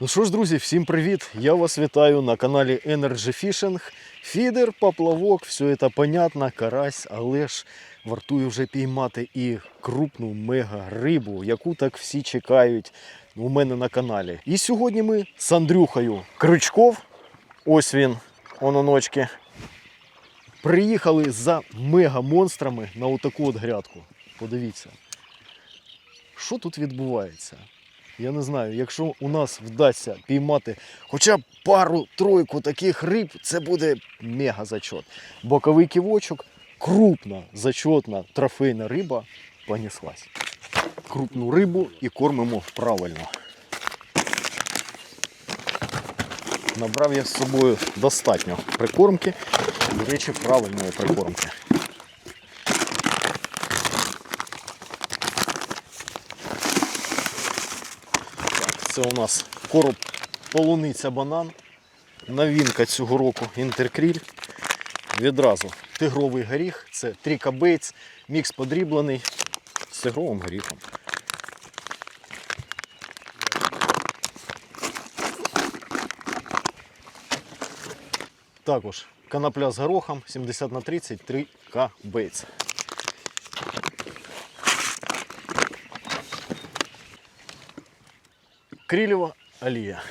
Ну що ж, друзі, всім привіт! Я вас вітаю на каналі Energy Fishing. Фідер, поплавок, все це понятно, карась, але ж вартує вже піймати і крупну мега рибу, яку так всі чекають у мене на каналі. І сьогодні ми з Андрюхою Крючков, ось він, ононочки, приїхали за мега-монстрами на отаку от грядку. Подивіться, що тут відбувається. Я не знаю, якщо у нас вдасться піймати хоча б пару-тройку таких риб, це буде мега зачот. Боковий ківочок, крупна, зачотна трофейна риба понеслась. Крупну рибу і кормимо правильно. Набрав я з собою достатньо прикормки, до речі, правильної прикормки. Це у нас короб полуниця банан. Новинка цього року інтеркріль. Відразу тигровий горіх, це тріка бейтс, мікс подріблений з тигровим горіхом. Також канапля з горохом 70 на 30 3К бейтс. Крилева олія.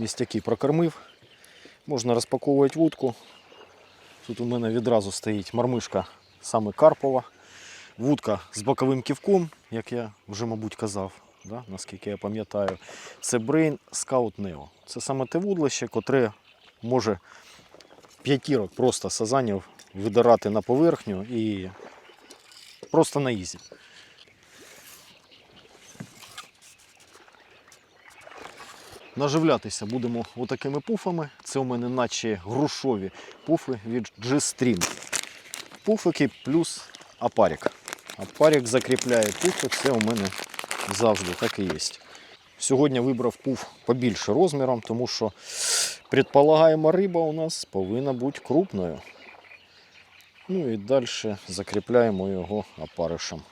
Містяки прокормив. Можна розпаковувати вудку. Тут у мене відразу стоїть мармишка саме Карпова. Вудка з боковим ківком, як я вже, мабуть, казав, да? наскільки я пам'ятаю. Це Brain Scout Neo. Це саме те вудлище, котре може п'ятірок просто сазанів видирати на поверхню і просто на ізі. Наживлятися будемо отакими пуфами. Це у мене наче грушові пуфи від G-Stream. Пуфики плюс апарік. Апарік закріпляє пуфи, це у мене завжди так і є. Сьогодні вибрав пуф побільше розміром, тому що предполагаємо риба у нас повинна бути крупною. Ну і далі закріпляємо його опаришем.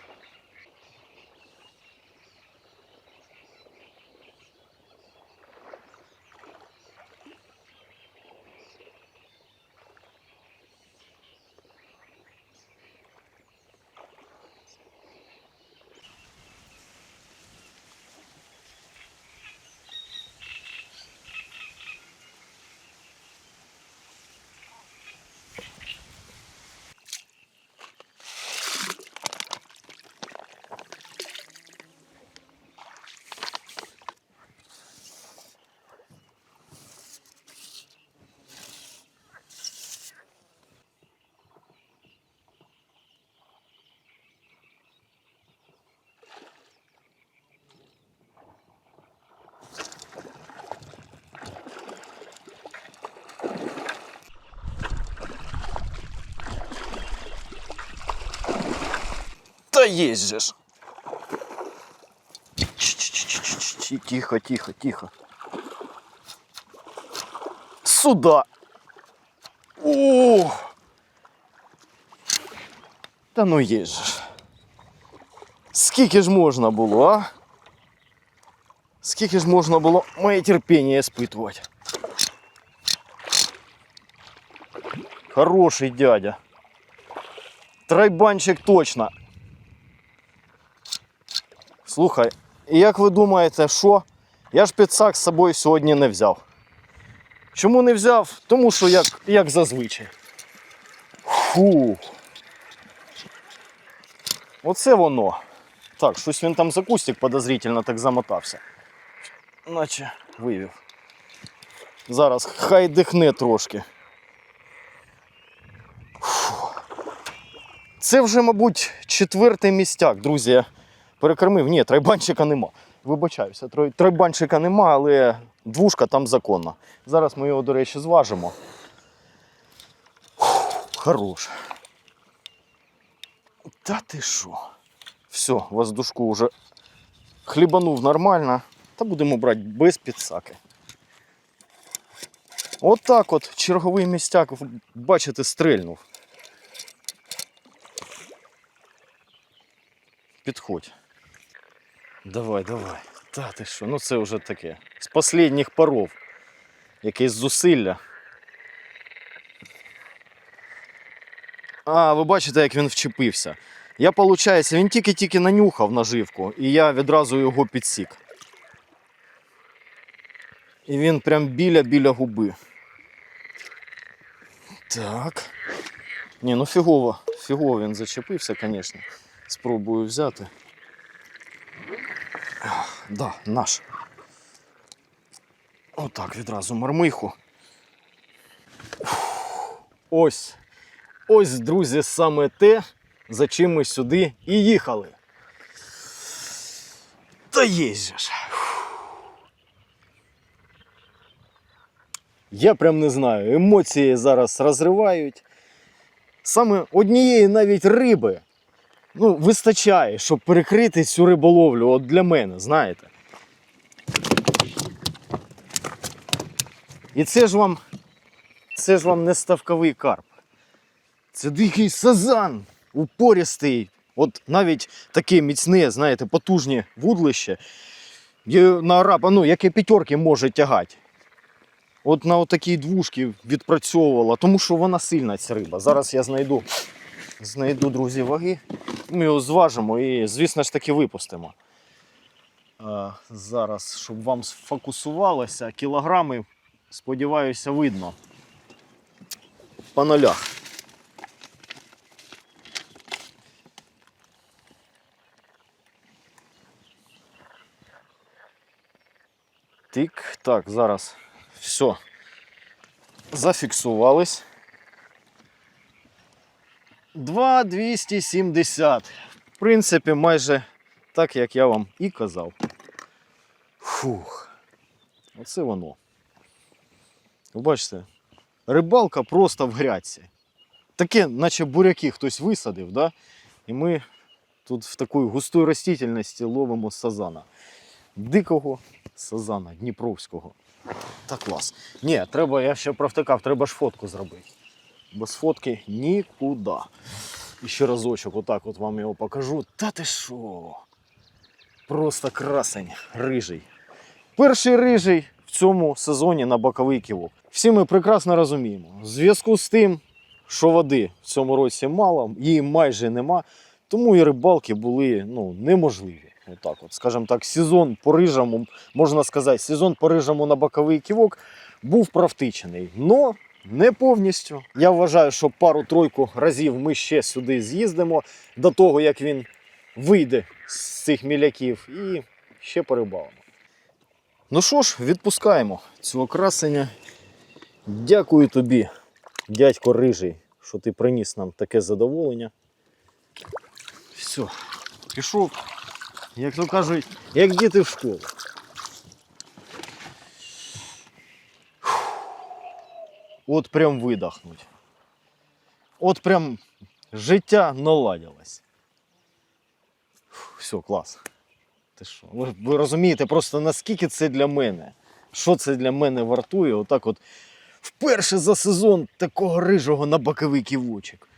Та є же ж. Ч-ч-ч-ч-ч-ч. Тихо, тихо, тихо. Сюда. О! Та ну є же ж. Скільки ж можна було, а? Скільки ж можна було моє терпіння испытувати? Хороший дядя. Трайбанчик точно. Слухай, і як ви думаєте, що? Я ж підсак з собою сьогодні не взяв. Чому не взяв? Тому що як, як зазвичай. Фу. Оце воно. Так, щось він там за кустик подозрительно так замотався. Наче вивів. Зараз хай дихне трошки. Фу. Це вже, мабуть, четвертий містяк, друзі. Перекормив. Ні, трайбанчика нема. вибачаюся, тройбанчика нема, але двушка там законна. Зараз ми його, до речі, зважимо. Хорош. Та ти що? Все, воздушку вже хлібанув нормально. Та будемо брати без підсаки. От так от черговий містяк, бачите, стрельнув. Підходь. Давай, давай. Та ти що, ну це вже таке. З останніх паров. Якесь зусилля. А, ви бачите, як він вчепився. Я, виходить, він тільки-тільки нанюхав наживку, і я відразу його підсік. І він прям біля-біля губи. Так. Ні, ну фігово. Фігово він зачепився, звісно. Спробую взяти. Да, наш. Отак відразу мармиху. Ось. Ось, друзі, саме те, за чим ми сюди і їхали. Та ж. Я прям не знаю, емоції зараз розривають. Саме однієї навіть риби ну, вистачає, щоб перекрити цю риболовлю. От для мене, знаєте. І це ж вам, це ж вам не ставковий карп. Це дикий сазан, упорістий. От навіть таке міцне, знаєте, потужні вудлище, на араба, ну, яке п'ятерки може тягати. От на отакій двушці відпрацьовувала, тому що вона сильна ця риба. Зараз я знайду, знайду, друзі, ваги. Ми його зважимо і, звісно ж таки, випустимо. Зараз, щоб вам сфокусувалося, кілограми, сподіваюся, видно. По нулях. Тик, так, зараз все. Зафіксувались. 2,270. В принципі, майже так, як я вам і казав. Фух. Оце воно. Ви бачите, рибалка просто в грядці. Таке, наче буряки хтось висадив, да? і ми тут в такій густій ростительності ловимо сазана. Дикого сазана Дніпровського. Та клас. Ні, треба, я ще провтикав, треба ж фотку зробити. Без фотки нікуди. І ще разочок, отак от вам його покажу. Та ти що? Просто красень, рижий. Перший рижий в цьому сезоні на боковий ківок. Всі ми прекрасно розуміємо. В зв'язку з тим, що води в цьому році мало, її майже нема, тому і рибалки були ну, неможливі. Отак от, скажімо так, сезон по рижому, можна сказати, сезон по рижому на боковий ківок був провтичений. Но не повністю. Я вважаю, що пару-тройку разів ми ще сюди з'їздимо до того, як він вийде з цих міляків і ще порибалимо. Ну що ж, відпускаємо цього красення. Дякую тобі, дядько Рижий, що ти приніс нам таке задоволення. Все, пішов, як то кажуть, як діти в школу. От прям видохнуть. От прям життя наладилось. Все, клас. Ти що? Ви, ви розумієте просто наскільки це для мене? Що це для мене вартує? Отак от вперше за сезон такого рижого на боковий ківочок.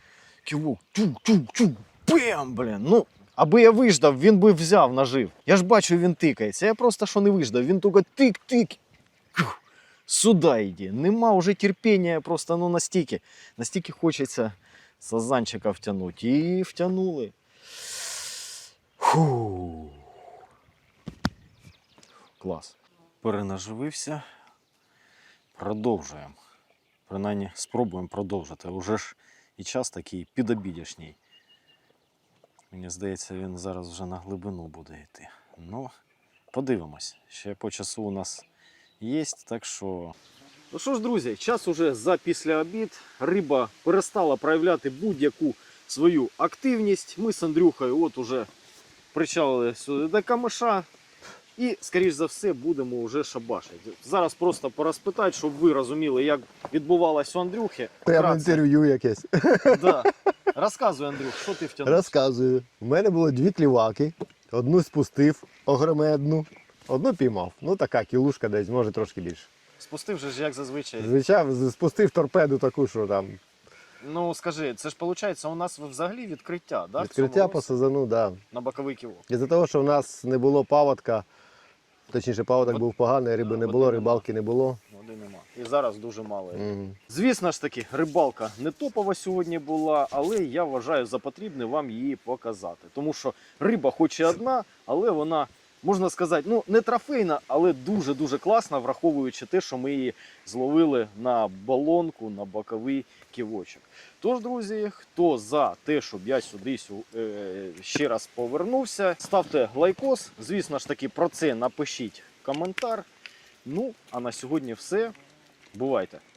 Ківок, тю-тю-тю, бем, блін. Ну, аби я виждав, він би взяв нажив. Я ж бачу, він тикається. Я просто що не виждав. Він тільки тик-тик. Сюди йди. Нема вже терпіння, просто ну настільки. Настільки хочеться сазанчика втягнути. І втягнули. Фу. Клас. Перенаживився. Продовжуємо. Принаймні спробуємо продовжити. Уже ж і час такий підобідяшній. Мені здається, він зараз вже на глибину буде йти. Ну, подивимось. Ще по часу у нас є, так що. Ну що ж, друзі, час уже за після обід. Риба перестала проявляти будь-яку свою активність. Ми з Андрюхою от уже причалили сюди до камиша. І, скоріш за все, будемо вже шабашити. Зараз просто порозпитати, щоб ви розуміли, як відбувалось у Андрюхи. Прямо інтерв'ю якесь. Да. Розказуй, Андрюх, що ти втягнув? Розказую. У мене було дві кліваки. Одну спустив, огромедну, одну піймав. Ну така кілушка десь, може трошки більше. Спустив же ж як зазвичай. Звичайно, спустив торпеду таку, що там Ну скажи, це ж виходить, у нас взагалі відкриття, да? відкриття по сезону, да. на боковий ківок. Із-за того, що в нас не було паводка, точніше, паводок був поганий, риби не Води було, нема. рибалки не було. Води нема. І зараз дуже мало. Мгм. Звісно ж таки, рибалка не топова сьогодні була, але я вважаю за потрібне вам її показати. Тому що риба хоч і одна, але вона, можна сказати, ну не трофейна, але дуже-дуже класна, враховуючи те, що ми її зловили на балонку, на боковий ківочок. Тож, друзі, хто за те, щоб я сюди сю- е, ще раз повернувся, ставте лайкос. Звісно ж таки, про це напишіть коментар. Ну, а на сьогодні все. Бувайте!